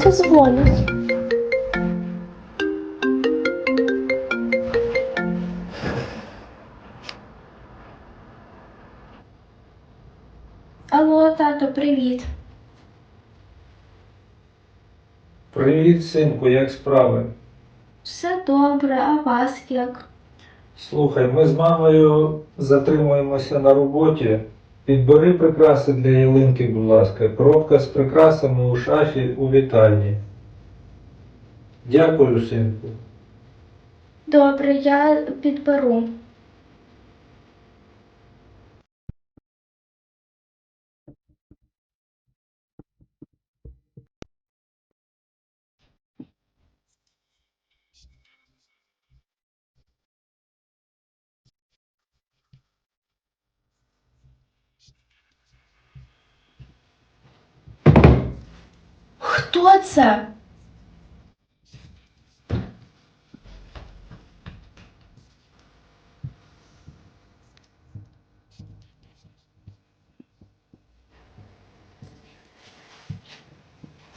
позвонить. Алло, тато, привіт. Привіт, синку, як справи? Все добре, а вас як? Слухай, ми з мамою затримуємося на роботі. Підбери прикраси для ялинки, будь ласка. Коробка з прикрасами у шафі у вітальні. Дякую, синку. Добре, я підберу. Хто це?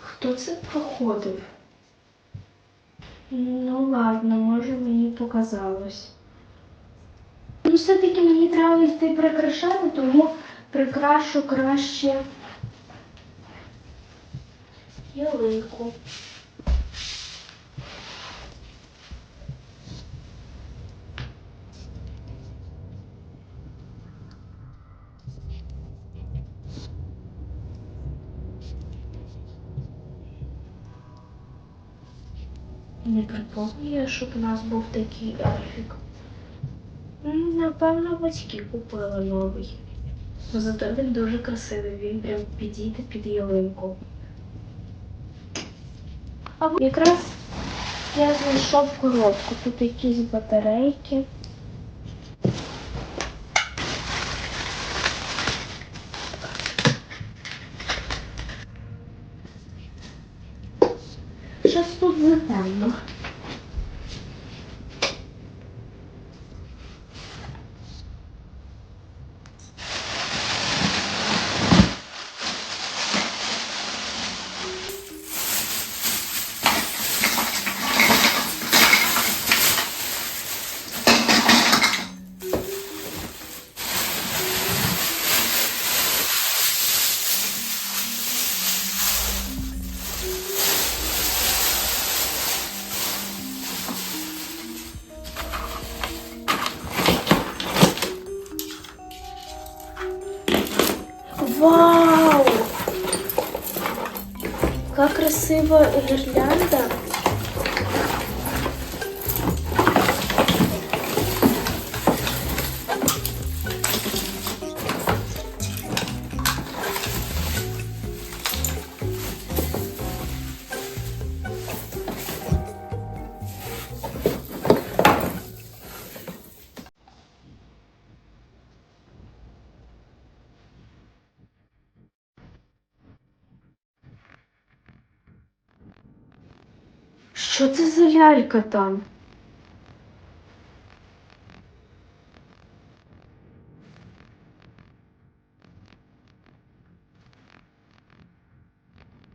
Хто це проходив? Ну ладно, може мені показалось. Ну, все-таки мені треба йти прикрашати, тому прикрашу краще ялинку. Не припомнюю, щоб у нас був такий ельфік. Напевно, батьки купили новий. Зато він дуже красивий, він прям підійде під ялинку. А якраз я знайшов коробку. Тут якісь батарейки. Щось тут затемно. Вау! Как красиво гірлянда. Що це за лялька там?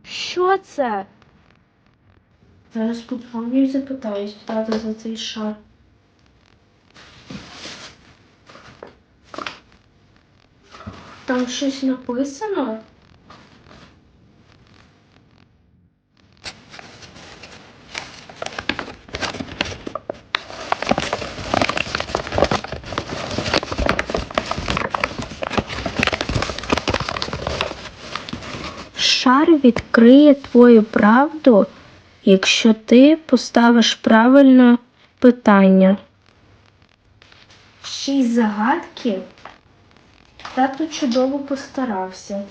Що це? Зараз подзвоню і запитаюсь тата за цей шар. Там щось написано? Шар відкриє твою правду, якщо ти поставиш правильно питання. Шість загадки. Тато чудово постарався.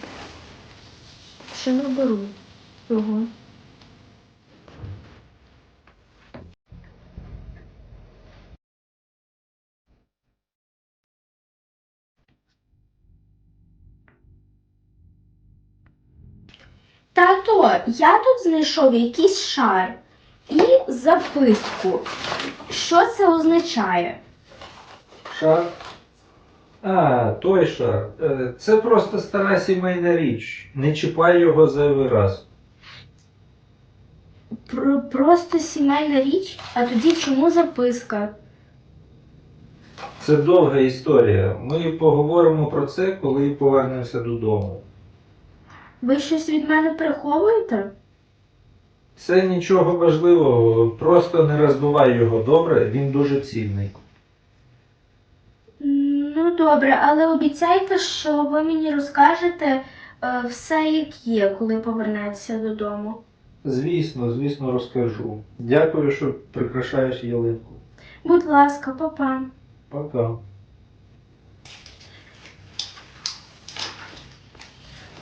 Ще наберу його. Тато, я тут знайшов якийсь шар і записку. Що це означає? Шар? А, той шар. Е, Це просто стара сімейна річ. Не чіпай його зайвий раз. Про- просто сімейна річ, а тоді чому записка? Це довга історія. Ми поговоримо про це, коли повернемося додому. Ви щось від мене приховуєте? Це нічого важливого, просто не розбивай його добре, він дуже цінний. Ну, добре, але обіцяйте, що ви мені розкажете е, все, як є, коли повернетеся додому. Звісно, звісно, розкажу. Дякую, що прикрашаєш ялинку. Будь ласка, папа. Пока.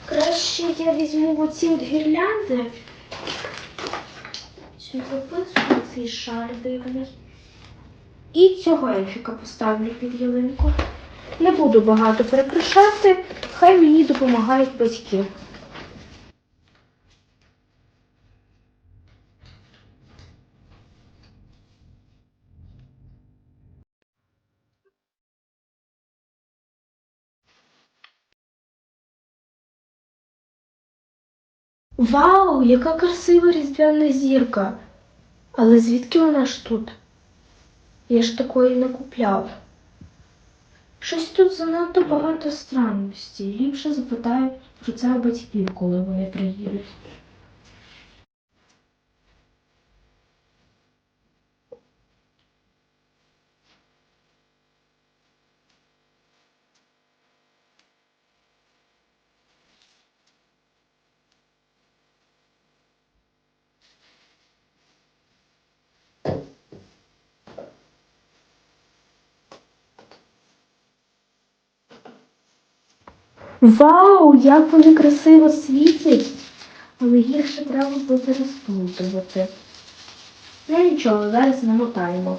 Краще я візьму оці от гірлянди. Цю записку, цей шар дивний. І цього ельфіка поставлю під ялинку. Не буду багато перекрашати, хай мені допомагають батьки. Вау, яка красива різдвяна зірка. Але звідки вона ж тут? Я ж такої не купляв. Щось тут занадто багато странностей. Ліпше запитаю про це батьків, коли вони приїдуть. Вау, як вони красиво світять! Але їх ще треба буде розплутувати. Ну нічого, зараз намотаємо.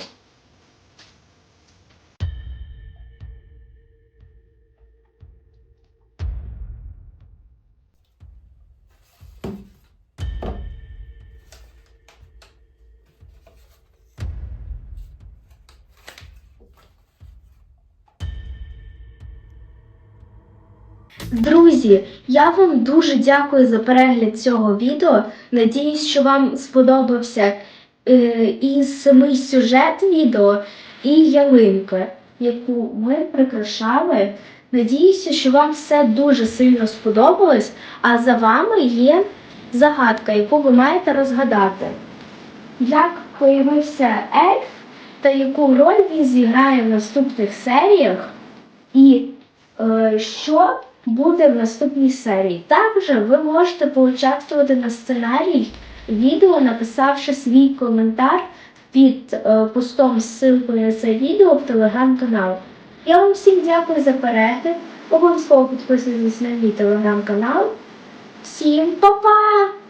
Друзі, я вам дуже дякую за перегляд цього відео. Надіюсь, що вам сподобався е, і самий сюжет відео, і ялинка, яку ми прикрашали. Надіюся, що вам все дуже сильно сподобалось, а за вами є загадка, яку ви маєте розгадати. Як появився ельф та яку роль він зіграє в наступних серіях? І е, що буде в наступній серії. Також ви можете поучаствувати на сценарій відео, написавши свій коментар під е, постом з ссылкою на це відео в телеграм-канал. Я вам всім дякую за перегляд. Обов'язково підписуйтесь на мій телеграм-канал. Всім па-па!